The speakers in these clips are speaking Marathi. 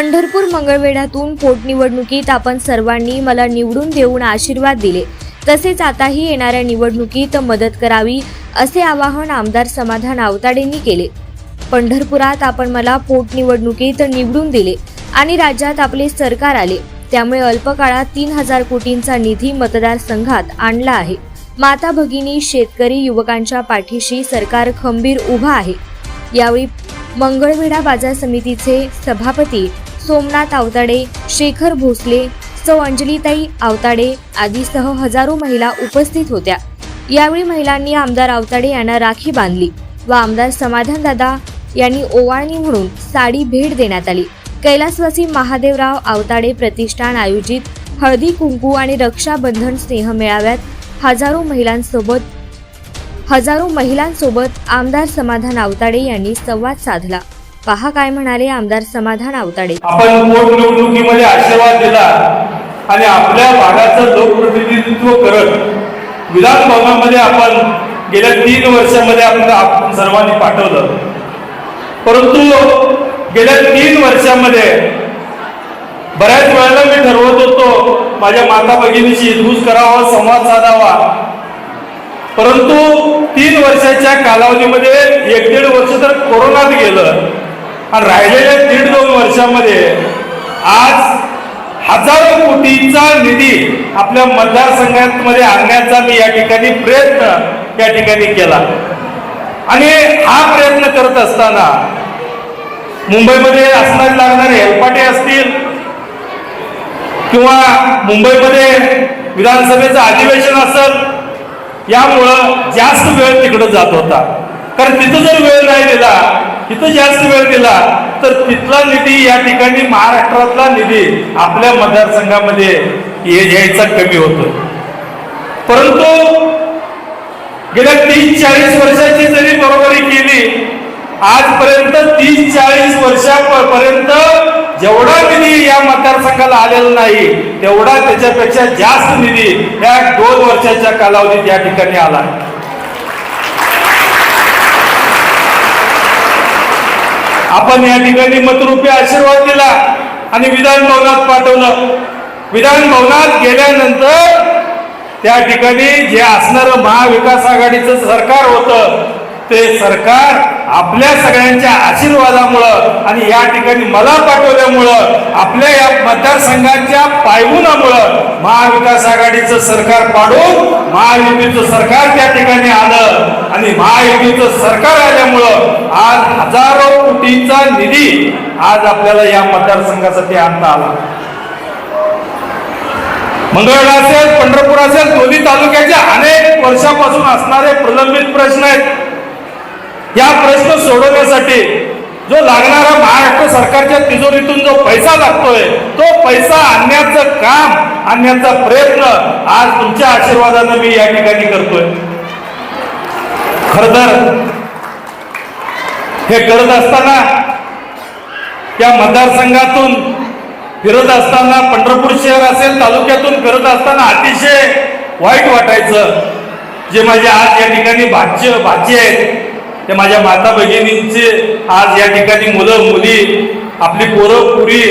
पंढरपूर मंगळवेढ्यातून पोटनिवडणुकीत आपण सर्वांनी मला निवडून देऊन आशीर्वाद दिले. तसेच आताही येणाऱ्या निवडणुकीत मदत करावी असे आवाहन आमदार समाधान आवताडेंनी केले. पंढरपुरात आपण मला पोटनिवडणुकीत निवडून दिले आणि राज्यात आपले सरकार आले. त्यामुळे अल्पकाळात तीन हजार कोटींचा निधी मतदारसंघात आणला आहे. माता भगिनी शेतकरी युवकांच्या पाठीशी सरकार खंबीर उभा आहे. यावेळी मंगळवेढा बाजार समितीचे सभापती सोमनाथ आवताडे शेखर भोसले सौ अंजलीताई आवताडे आदीसह हजारो महिला उपस्थित होत्या. यावेळी महिलांनी आमदार आवताडे यांना राखी बांधली व आमदार समाधानदादा यांनी ओवाळणी म्हणून साडी भेट देण्यात आली. कैलासवासी महादेवराव आवताडे प्रतिष्ठान आयोजित हळदी कुंकू आणि रक्षाबंधन स्नेह मेळाव्यात हजारो महिलांसोबत हजारो महिलांसोबत आमदार समाधान आवताडे यांनी संवाद साधला. पहा काय म्हणाले आमदार समाधान आवताडे. आपण पोटनिवडणुकीमध्ये आशीर्वाद दिला आणि आपल्या भागाचं लोकप्रतिनिधित्व करत विधान भवनामध्ये आपण गेल्या तीन वर्षामध्ये आपण आपण सर्वांनी पाठवलं. परंतु गेल्या तीन वर्षामध्ये बऱ्याच वेळेला मी ठरवत होतो माझ्या माता भगिनीशी दूज करावा संवाद साधावा. परंतु तीन वर्षाच्या कालावधीमध्ये एक दीड वर्ष तर कोरोनात गेलं. आणि राहिलेल्या दीड दोन वर्षामध्ये आज हजारो कोटीचा निधी आपल्या मतदारसंघामध्ये आणण्याचा मी या ठिकाणी प्रयत्न या ठिकाणी केला. आणि हा प्रयत्न करत असताना मुंबईमध्ये असणारे लागणारे हेलपाटे असतील किंवा मुंबईमध्ये विधानसभेचं अधिवेशन असेल यामुळं जास्त वेळ तिकडं जात होता. कारण तिथं जर वेळ नाही दिला तिथं जास्त वेळ दिला तर तिथला निधी या ठिकाणी महाराष्ट्रातला निधी आपल्या मतदारसंघामध्ये ये- यायचा कमी होतो. परंतु गेल्या तीस चाळीस वर्षाची जरी बरोबरी केली आजपर्यंत तीस चाळीस वर्षापर्यंत जेवढा निधी या मतदारसंघाला आलेला नाही तेवढा त्याच्यापेक्षा जास्त निधी या दोन वर्षाच्या कालावधीत या ठिकाणी आला. आपण या ठिकाणी मतरूपी आशीर्वाद दिला आणि विधान भवनात पाठवलं. विधान भवनात गेल्यानंतर त्या ठिकाणी जे असणारं महाविकास आघाडीचं सरकार होतं ते सरकार आपल्या सगळ्यांच्या आशीर्वादामुळं आणि या ठिकाणी मला पाठवल्यामुळं आपल्या या मतदारसंघाच्या पायगुणामुळं महाविकास आघाडीचं सरकार पाडून महायुतीचं सरकार त्या ठिकाणी आलं. आणि महायुतीचं सरकार आल्यामुळं आज हजारो कोटींचा निधी आज आपल्याला या मतदारसंघासाठी आणता आला. मंगळवेढा असेल पंढरपूर असेल दोन्ही तालुक्याचे अनेक वर्षापासून असणारे प्रलंबित प्रश्न आहेत. या प्रश्न सोडवण्यासाठी जो लागणारा महाराष्ट्र सरकारच्या तिजोरीतून जो पैसा लागतोय तो पैसा आणण्याचं काम आणण्याचा प्रयत्न आज तुमच्या आशीर्वादानं मी या ठिकाणी करतोय. खर तर हे करत असताना या मतदारसंघातून फिरत असताना पंढरपूर शहर असेल तालुक्यातून फिरत असताना अतिशय वाईट वाटायचं. जे माझे आज या ठिकाणी भाज्य भाजी आहेत ते माझ्या माता भगिनींचे आज या ठिकाणी मुलं मुली आपली पोरं पुरी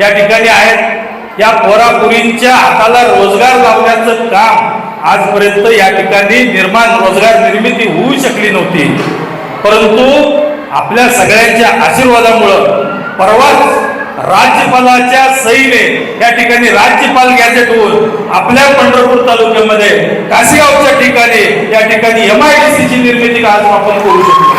या ठिकाणी आहेत. या पोरापुरींच्या हाताला रोजगार लावण्याचं काम आजपर्यंत या ठिकाणी निर्माण रोजगार निर्मिती होऊ शकली नव्हती. परंतु आपल्या सगळ्यांच्या आशीर्वादामुळं परवाच राज्यपालाच्या सहीने या ठिकाणी राज्यपाल गॅजेट होऊन आपल्या पंढरपूर तालुक्यामध्ये कासेगावच्या ठिकाणी या ठिकाणी एम आय डी सीची निर्मिती आज आपण करू शकतो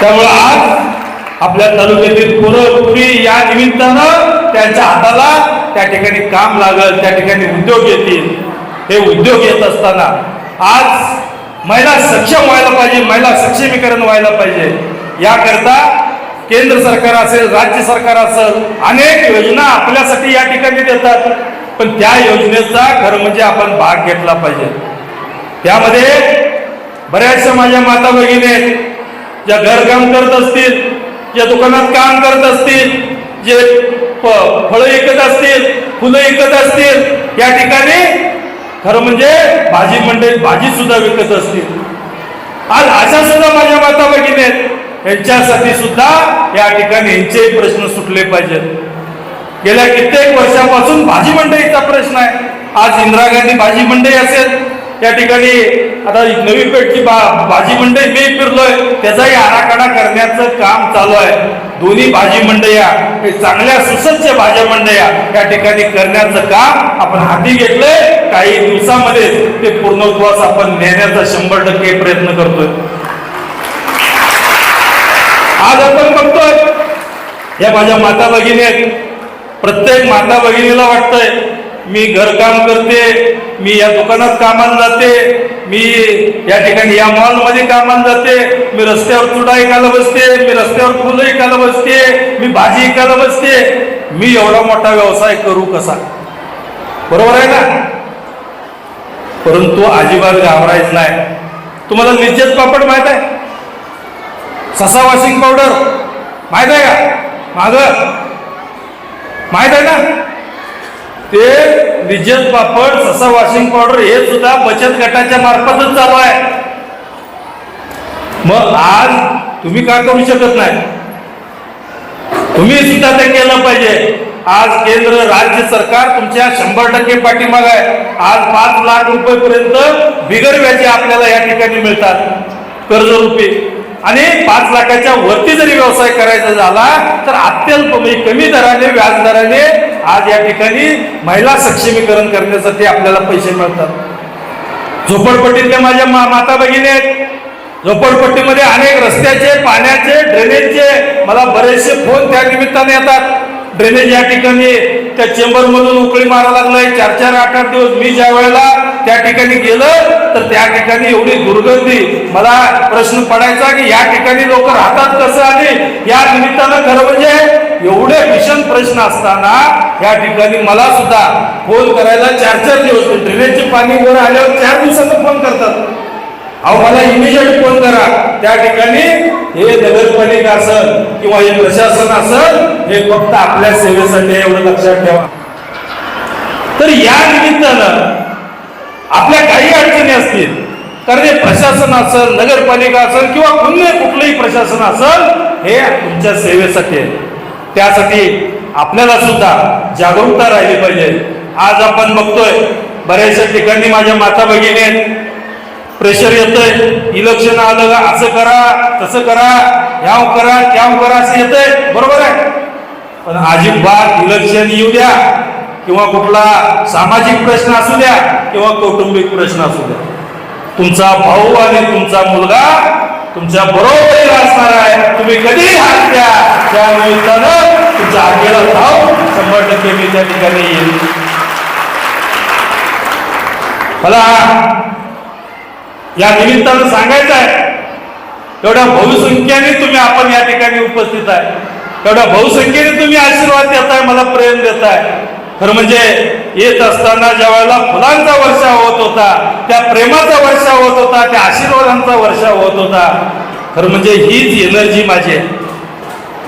त्यामुळे आज आपल्या तालुक्यातील पोरं पुरी या निमित्तानं त्यांच्या हाताला त्या ठिकाणी काम लागल त्या ठिकाणी उद्योग येतील. हे उद्योग येत असताना आज महिला सक्षम व्हायला पाहिजे महिला सक्षमीकरण व्हायला पाहिजे. याकरता केंद्र सरकार असेल राज्य सरकार असेल अनेक योजना आपल्यासाठी या ठिकाणी देतात. पण त्या योजनेचा खरं म्हणजे आपण भाग घेतला पाहिजे. त्यामध्ये बऱ्याचशा माझ्या माता भगिनी आहेत ज्या घरकाम करत असतील ज्या दुकानात काम करत असतील जे फळं विकत असतील फुलं विकत असतील या ठिकाणी खरं म्हणजे भाजी मंडई भाजी सुद्धा विकत असतील. आज अशा सुद्धा माझ्या माता भगिनी आहेत यांच्यासाठी सुद्धा या ठिकाणी यांचेही प्रश्न सुटले पाहिजेत. गेल्या कित्येक वर्षापासून भाजी मंडईचा प्रश्न आहे. आज इंदिरा गांधी भाजी मंडई असेल या ठिकाणी आता नवी पेठची बा भाजी मंडई मी फिरलोय त्याचाही आराखडा करण्याचं काम चालू आहे. दोन्ही भाजी मंडया हे चांगल्या सुसज्ज भाज्या मंडया या ठिकाणी करण्याचं काम आपण हाती घेतलंय. काही दिवसामध्ये ते पूर्णत्वास आपण नेण्याचा शंभर टक्के प्रयत्न करतोय. आज आपण बघतोय या माझ्या माता भगिनी आहेत. प्रत्येक माता भगिनीला वाटतंय मी घरकाम करते मी या दुकानात कामाला जाते. मी या ठिकाणी या मॉलमध्ये कामाला जाते. मी रस्त्यावर चुडा ऐकायला बसते. मी रस्त्यावर फुलं ऐकायला बसते. मी भाजी ऐकायला बसते. मी एवढा मोठा व्यवसाय करू कसा? बरोबर आहे ना? परंतु अजिबात घाबरायच नाही. तुम्हाला निश्चित पापड माहीत आहे? ससा वॉशिंग पावडर. माहीत आहे का? माग. माहीत आहे ना? ते विजन पापड ससा वॉशिंग पावडर हे सुद्धा बचत गटाच्या मार्फतच चालू आहे. मग आज तुम्ही काय करू शकत नाही? तुम्ही सुद्धा ते केलं पाहिजे. आज केंद्र राज्य सरकार तुमच्या शंभर टक्के पाठीमाग आहे. आज पाच लाख रुपयेपर्यंत बिगर व्याजे आपल्याला या ठिकाणी मिळतात. कर्ज रुपये आणि पाच लाखाच्या वरती जरी व्यवसाय करायचा झाला तर अत्यल्प म्हणजे कमी दराने व्याज दराने आज या ठिकाणी महिला सक्षमीकरण करण्यासाठी आपल्याला पैसे मिळतात. झोपडपट्टीतल्या माझ्या मा- माता भगिनी आहेत. झोपडपट्टीमध्ये अनेक रस्त्याचे पाण्याचे ड्रेनेजचे मला बरेचसे फोन त्या निमित्ताने येतात. ड्रेनेज या ठिकाणी त्या चेंबरमधून उकळी मारा लागलाय. चार चार आठ आठ दिवस मी ज्या वेळेला त्या ठिकाणी गेलं तर त्या ठिकाणी एवढी दुर्गंधी मला प्रश्न पडायचा की या ठिकाणी लोक राहतात कसं आणि या निमित्तानं खरं म्हणजे एवढे भीषण प्रश्न असताना या ठिकाणी मला सुद्धा फोन करायला चार चार दिवस ड्रेनेजचे पाणी वर आल्यावर चार दिवसांना फोन करतात. अहो मला इमिजिएट फोन करा. त्या ठिकाणी हे नगरपालिका असेल किंवा हे प्रशासन असेल हे फक्त आपल्या सेवेसाठी एवढं लक्षात ठेवा. तर या निमित्तानं आपल्या काही अडचणी असतील तर ते प्रशासन असेल नगरपालिका असेल किंवा कुठले कुठलंही प्रशासन असेल हे तुमच्या सेवेसाठी आहे. त्यासाठी आपल्याला सुद्धा जागरूकता राहिली पाहिजे. आज आपण बघतोय बऱ्याचशा ठिकाणी माझ्या माता भगिनी आहेत. प्रेशर येतंय इलेक्शन आलं असं करा तसं करा ह्याव करा त्याव करा असं येतंय. बरोबर आहे? पण अजिबात इलेक्शन येऊ द्या किंवा कुठला सामाजिक प्रश्न असू द्या. किंवा कौटुंबिक प्रश्न असू द्या तुमचा भाऊ आणि तुमचा मुलगा तुमच्या बरोबरीला असणार आहे. तुम्ही कधीही हात द्या. त्या निमित्तानं तुमच्या आगेला धाव. शंभर टक्के मी त्या ठिकाणी येईल मला या निमित्तानं सांगायचं आहे एवढ्या बहुसंख्येने तुम्ही आपण या ठिकाणी उपस्थित आहे. एवढ्या बहुसंख्येने तुम्ही आशीर्वाद देताय मला प्रेम देताय. खरं म्हणजे येत असताना ज्या वेळेला फुलांचा वर्षा होत होता त्या प्रेमाचा वर्षा होत होता त्या आशीर्वादांचा वर्षा होत होता खरं म्हणजे हीच एनर्जी माझी आहे.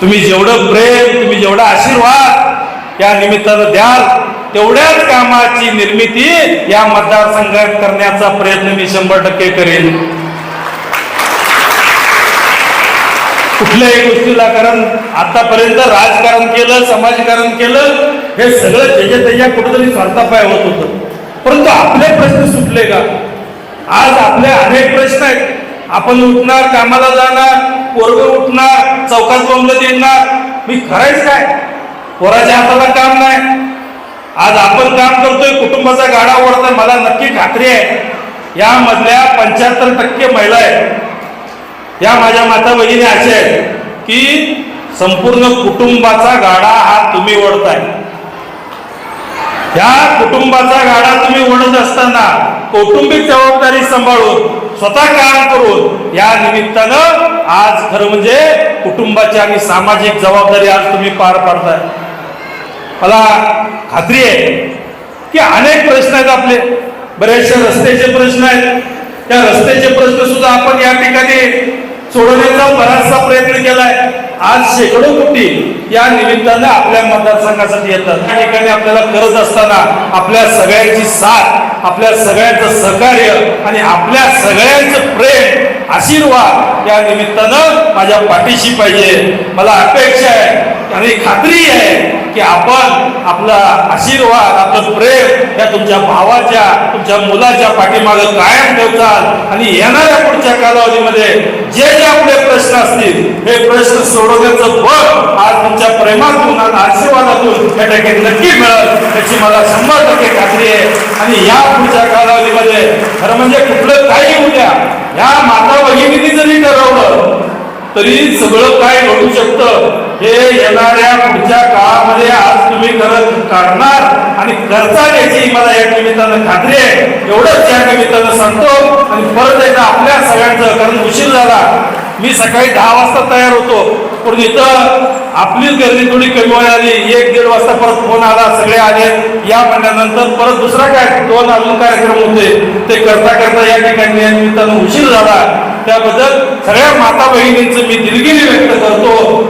तुम्ही जेवढं प्रेम तुम्ही जेवढा आशीर्वाद या निमित्तानं द्याल तेवढ्याच कामाची निर्मिती या मतदारसंघात करण्याचा प्रयत्न मी शंभर टक्के करेन. कुठल्याही गोष्टीला कारण आतापर्यंत राजकारण केलं समाजकारण केलं हे सगळं त्याच्या त्याच्या कुठेतरी स्वार्थापाय होत होतं. परंतु आपले प्रश्न सुटले का? आज आपले अनेक प्रश्न आहेत. आपण उठणार कामाला जाणार पोरग उठणार चौकात बोंबलं देणार मी खरंच काय? पोराच्या हाताला काम नाही. आज आपण काम करतोय कुटुंबाचा गाडा ओढतोय मला नक्की खात्री आहे. यामधल्या पंच्याहत्तर टक्के महिला आहेत. या माझ्या माता भगिनी अशा आहेत की संपूर्ण कुटुंबाचा गाडा हा तुम्ही ओढताय. ह्या कुटुंबाचा गाडा तुम्ही ओढत असताना कौटुंबिक जबाबदारी सांभाळून स्वतः काम करून या निमित्तानं आज खरं म्हणजे कुटुंबाची आणि सामाजिक जबाबदारी आज तुम्ही पार पाडताय. मला खात्री आहे की अनेक प्रश्न आहेत आपले. बरेचसे रस्त्याचे प्रश्न आहेत. त्या रस्त्याचे प्रश्न सुद्धा आपण या ठिकाणी सोडवण्याचा बराचसा प्रयत्न केलाय. आज शेकडो कोटी या निमित्तानं आपल्या मतदारसंघासाठी येतात. त्या ठिकाणी आपल्याला करत असताना आपल्या सगळ्यांची साथ आपल्या सगळ्यांचं सहकार्य आणि आपल्या सगळ्यांचं प्रेम आशीर्वाद या निमित्तानं माझ्या पाठीशी पाहिजे. मला अपेक्षा आहे आणि खात्री आहे की आपण आपला आशीर्वाद आपलं प्रेम या तुमच्या भावाच्या तुमच्या मुलाच्या पाठीमागं कायम ठेवताल आणि येणाऱ्या पुढच्या कालावधीमध्ये जे जे आपले प्रश्न असतील हे प्रश्न सोडवण्याचं बळ आज तुमच्या प्रेमातून आणि आशीर्वादातून या ठिकाणी नक्की मिळेल त्याची मला शंभर टक्के खात्री आहे. आणि या पुढच्या कालावधीमध्ये खरं म्हणजे कुठलं काही उद्या या माता भगिनींनी जरी ठरवलं तरी सगळं काय घडू शकतं हे येणाऱ्या पुढच्या काळामध्ये आज तुम्ही करत काढणार आणि करता याची मला या निमित्तानं खात्री आहे. एवढंच या निमित्तानं सांगतो आणि परत एकदा आपल्या सगळ्यांचं कारण उशीर झाला. मी सकाळी दहा वाजता तयार होतो. पण इथं आपलीच गर्दी थोडी कमी व्हायला आली. एक दीड वाजता परत फोन आला सगळे आले. या म्हणल्यानंतर परत दुसरा काय दोन अजून कार्यक्रम होते. ते करता करता या ठिकाणी या निमित्तानं उशीर झाला. त्याबद्दल सगळ्या माता बहिणींचं मी दिलगिरी व्यक्त करतो.